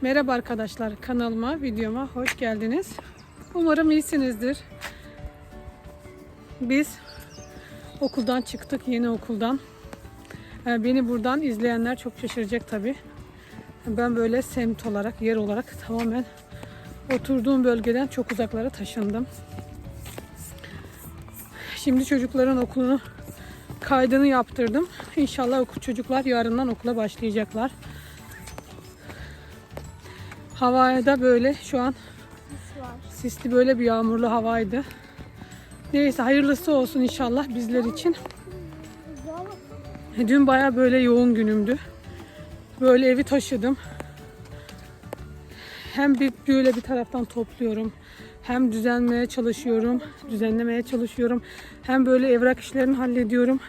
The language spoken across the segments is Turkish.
Merhaba arkadaşlar kanalıma, videoma hoş geldiniz. Umarım iyisinizdir. Biz okuldan çıktık, yeni okuldan. Ee, Beni buradan izleyenler çok şaşıracak tabi. Ben böyle semt olarak, yer olarak tamamen oturduğum bölgeden çok uzaklara taşındım. Şimdi çocukların okulunu kaydını yaptırdım. İnşallah çocuklar yarından okula başlayacaklar. Havada böyle şu an sisli böyle bir yağmurlu havaydı. Neyse hayırlısı olsun inşallah bizler için. Dün baya böyle yoğun günümdü. Böyle evi taşıdım. Hem bir böyle bir taraftan topluyorum. Hem düzenlemeye çalışıyorum. Düzenlemeye çalışıyorum. Hem böyle evrak işlerini hallediyorum.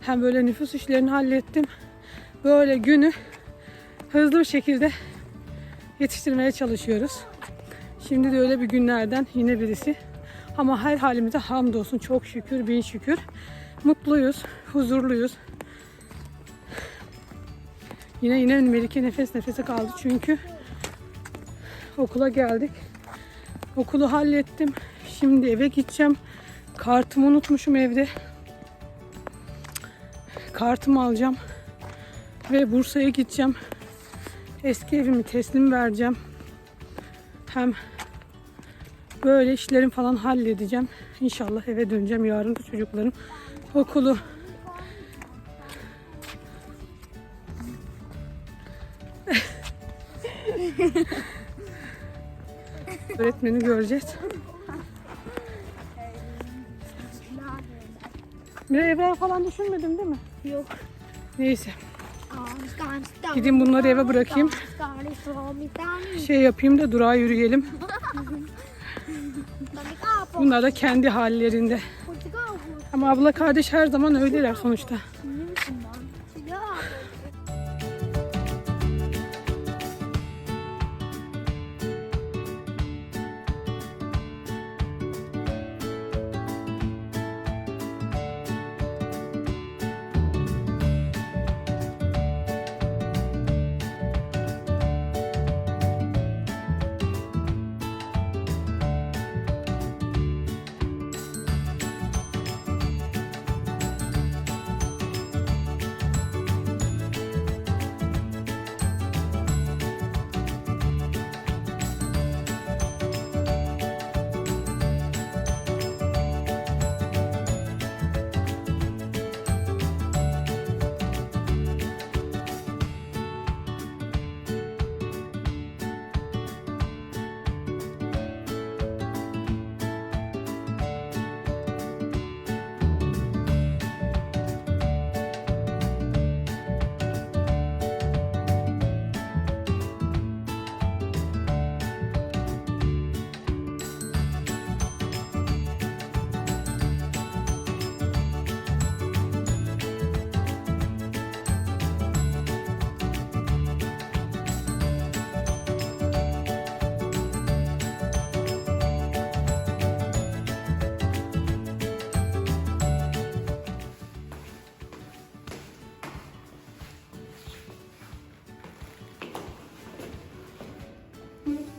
Hem böyle nüfus işlerini hallettim. Böyle günü hızlı bir şekilde yetiştirmeye çalışıyoruz. Şimdi de öyle bir günlerden yine birisi. Ama her halimize hamdolsun çok şükür bin şükür. Mutluyuz, huzurluyuz. Yine yine Melike nefes nefese kaldı çünkü okula geldik. Okulu hallettim. Şimdi eve gideceğim. Kartımı unutmuşum evde. Kartımı alacağım. Ve Bursa'ya gideceğim. Eski evimi teslim vereceğim. Hem böyle işlerim falan halledeceğim. İnşallah eve döneceğim. Yarın da çocuklarım okulu öğretmeni göreceğiz. Bir eve falan düşünmedim değil mi? Yok. Neyse. Gideyim bunları eve bırakayım. Şey yapayım da durağa yürüyelim. Bunlar da kendi hallerinde. Ama abla kardeş her zaman öyleler sonuçta.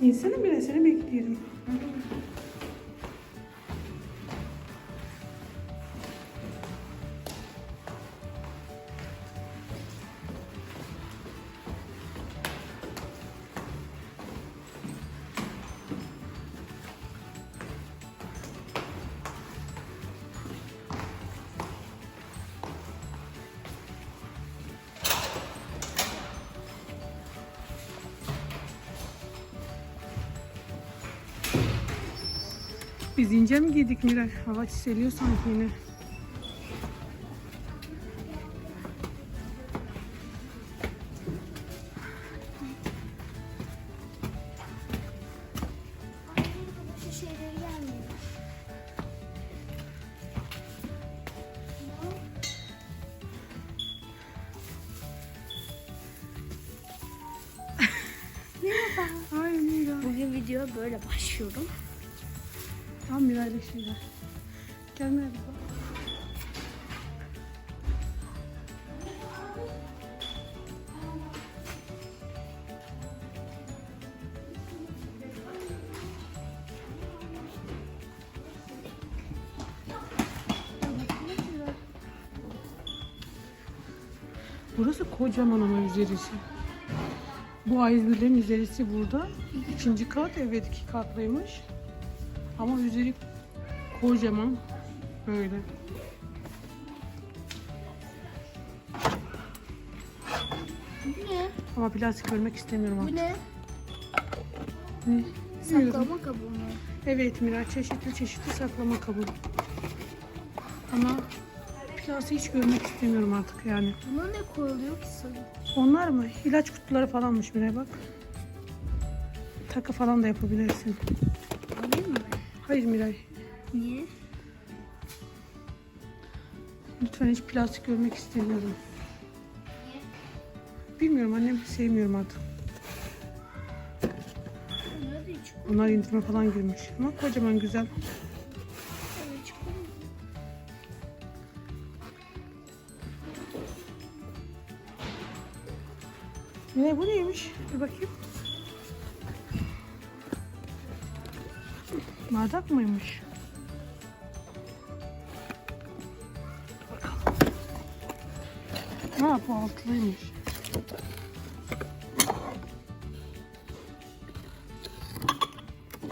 İnsana bile seni bekliyorum. Biz ince mi giydik Miray? Hava çiseliyor sanki yine. Ay. Bugün video böyle başlıyorum. Tam bir aylık şeyler. Gelmeye bak. Burası kocaman ama üzerisi. Bu A101'lerin üzerisi burada. İkinci kat, evet iki katlıymış. Ama üzeri kocaman böyle. Bu ne? Ama plastik görmek istemiyorum Bu artık. ne? Ne? Bilmiyorum. Saklama kabı mı? Evet Miraç çeşitli çeşitli saklama kabı. Ama plastiği hiç görmek istemiyorum artık yani. Buna ne koyuluyor ki sana? Onlar mı? İlaç kutuları falanmış Miray bak. Takı falan da yapabilirsin. Hayır Miray. Niye? Lütfen hiç plastik görmek istemiyorum. Bilmiyorum annem sevmiyorum artık. Bunlar indirme falan girmiş. Ama kocaman güzel. Ne bu neymiş? Bir bakayım. Bardak mıymış? Bakalım. Ha bu altlıymış.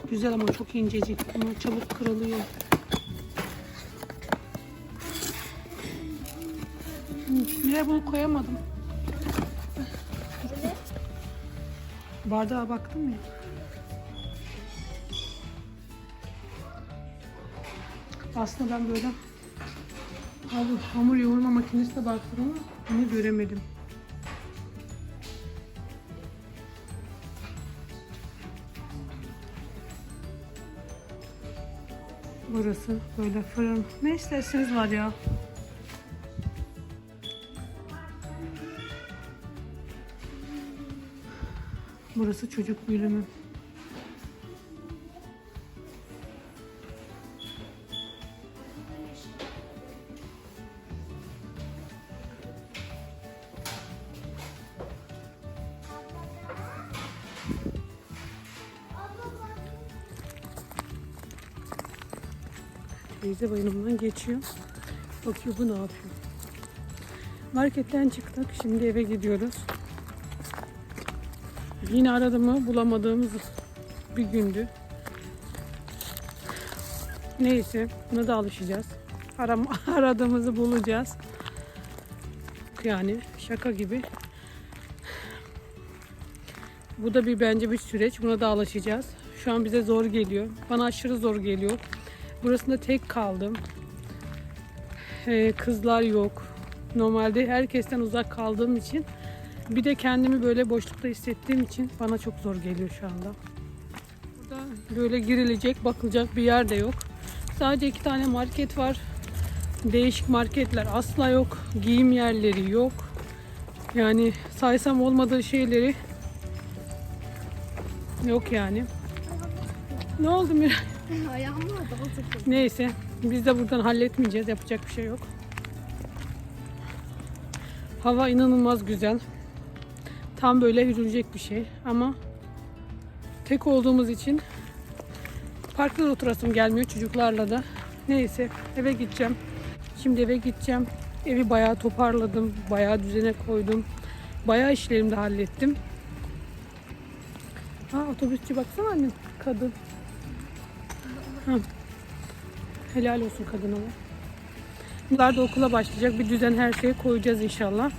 Güzel ama çok incecik. Ama çabuk kırılıyor. Niye bunu koyamadım? Bardağa baktım ya. Aslında ben böyle hamur, hamur yoğurma makinesine baktım ama bunu göremedim. Burası böyle fırın. Ne isterseniz var ya. Burası çocuk bölümü. Teyze bayılımdan geçiyor. Bakıyor bu ne yapıyor. Marketten çıktık. Şimdi eve gidiyoruz. Yine aradığımı bulamadığımız bir gündü. Neyse buna da alışacağız. Aram aradığımızı bulacağız. Yani şaka gibi. Bu da bir bence bir süreç. Buna da alışacağız. Şu an bize zor geliyor. Bana aşırı zor geliyor. Burasında tek kaldım. Ee, kızlar yok. Normalde herkesten uzak kaldığım için bir de kendimi böyle boşlukta hissettiğim için bana çok zor geliyor şu anda. Burada böyle girilecek, bakılacak bir yer de yok. Sadece iki tane market var. Değişik marketler asla yok. Giyim yerleri yok. Yani saysam olmadığı şeyleri yok yani. Ne oldu Miray? Neyse biz de buradan halletmeyeceğiz. Yapacak bir şey yok. Hava inanılmaz güzel. Tam böyle yürünecek bir şey ama tek olduğumuz için parkta da oturasım gelmiyor çocuklarla da. Neyse eve gideceğim. Şimdi eve gideceğim. Evi bayağı toparladım. Bayağı düzene koydum. Bayağı işlerimi de hallettim. Ha otobüsçü baksana annem. Kadın. Helal olsun kadına. Bunlar da okula başlayacak. Bir düzen her şeye koyacağız inşallah.